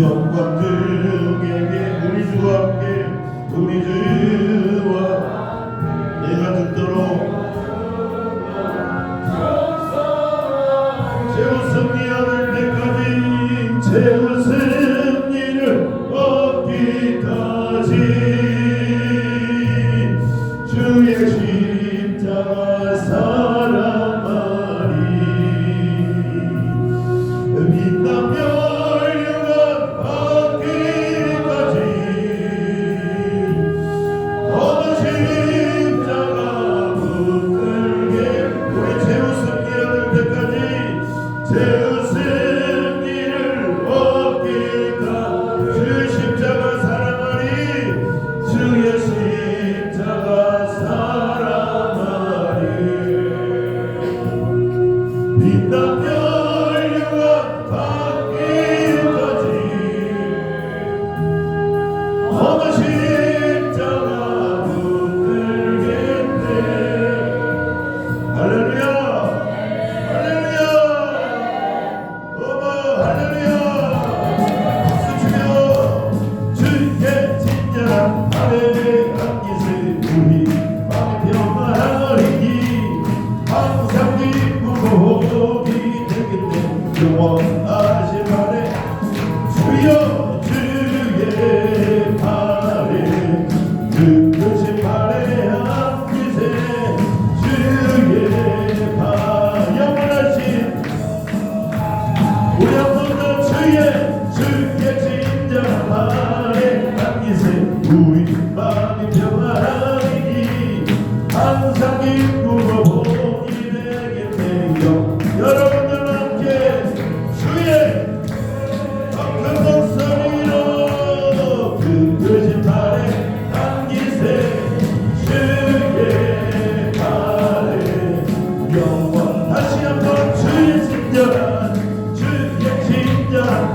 영광 등에게 우리 주와 함께 우리 주와 내가 죽도록. 최후 승리하는 데까지 최후 승리를 얻기까지. 주의 시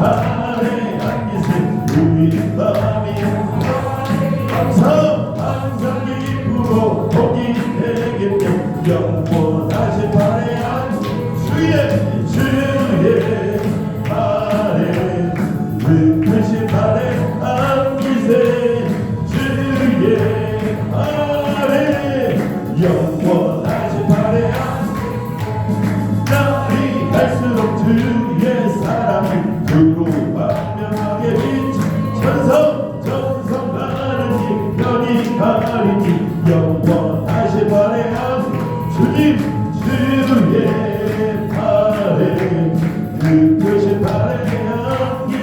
Amen.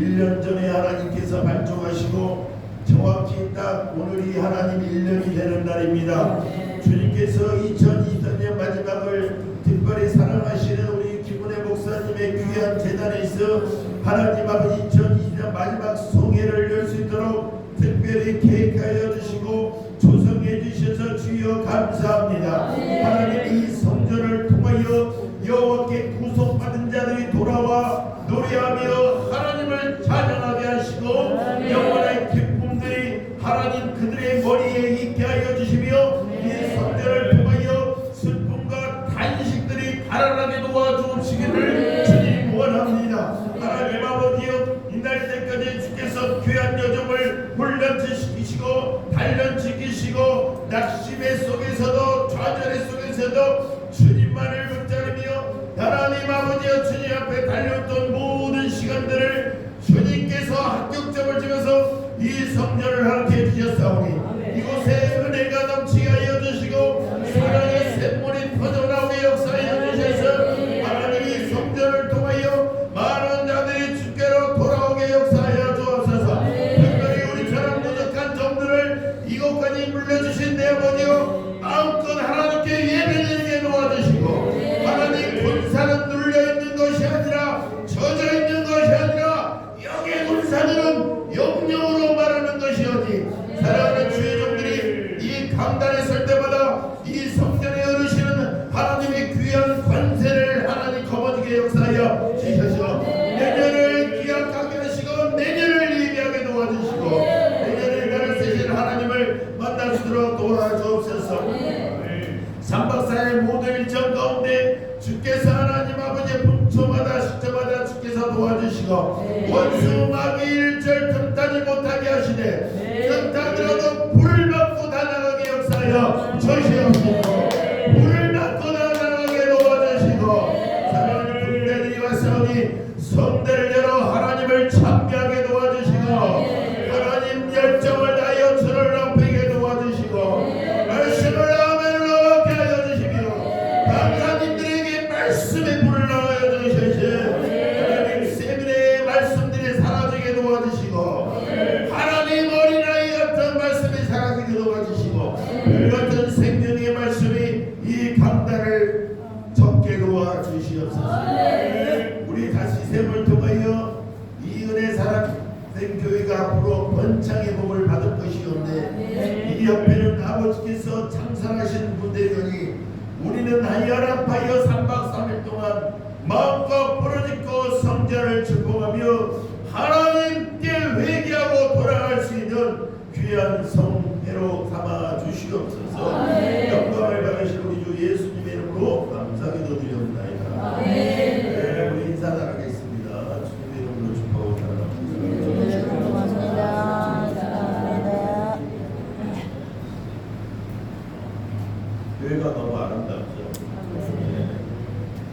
1년 전에 하나님께서 발족하시고 정확히 딱 오늘이 하나님 1년이 되는 날입니다. 주님께서 2023년 마지막을 특별히 사랑하시는 우리 김은혜 목사님의 귀한 재단에 있어 하나님 아버지 2020년 마지막 송해를 열 수 있도록 특별히 계획하여 주시고 조성해 주셔서 주여 감사합니다. 여 아니라 젖어 있는 것이 아니라 영의 군사들은 영영으로 말하는 것이오니? 사랑하는 주의 종들이 이 강단에 설 때마다 이 성전에 어르시는 하나님의 귀한 관세를 하나님 거머쥐게 역사하여 주셔서 내년을 기약하게 하시고 내년을 예비하게 도와주시고 내년에 나를 쓰신 하나님을 만날 수 있도록 도와주옵소서. 3박 4일 모든 일정 가운데 주께서 하나 도와주시고 원수 마귀 일절 틈타지 못하게 하시되 틈타더라도 불을 맞고 다 나가게 역사하여 주시옵시고 불을 맞고 다 나가게 도와주시고 사랑하는 군대들이 왔사오니 성대를 열어 하나님을 참배하게 도와주시고 성전을 축복하며 하나님께 회개하고 돌아갈 수 있는 귀한 성회로 삼아 주시옵소서 영광을 받으실 우리 주 예수님의 이름으로 감사기도 드리옵나이다 네, 우리 인사 나가겠습니다 주님의 이름으로 축복하고 고맙습니다. 사랑합니다. 교회가 너무 아름답죠. 네.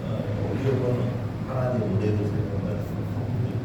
어, 우리 여러분 하나님 은혜를 설명할 수 있습니다.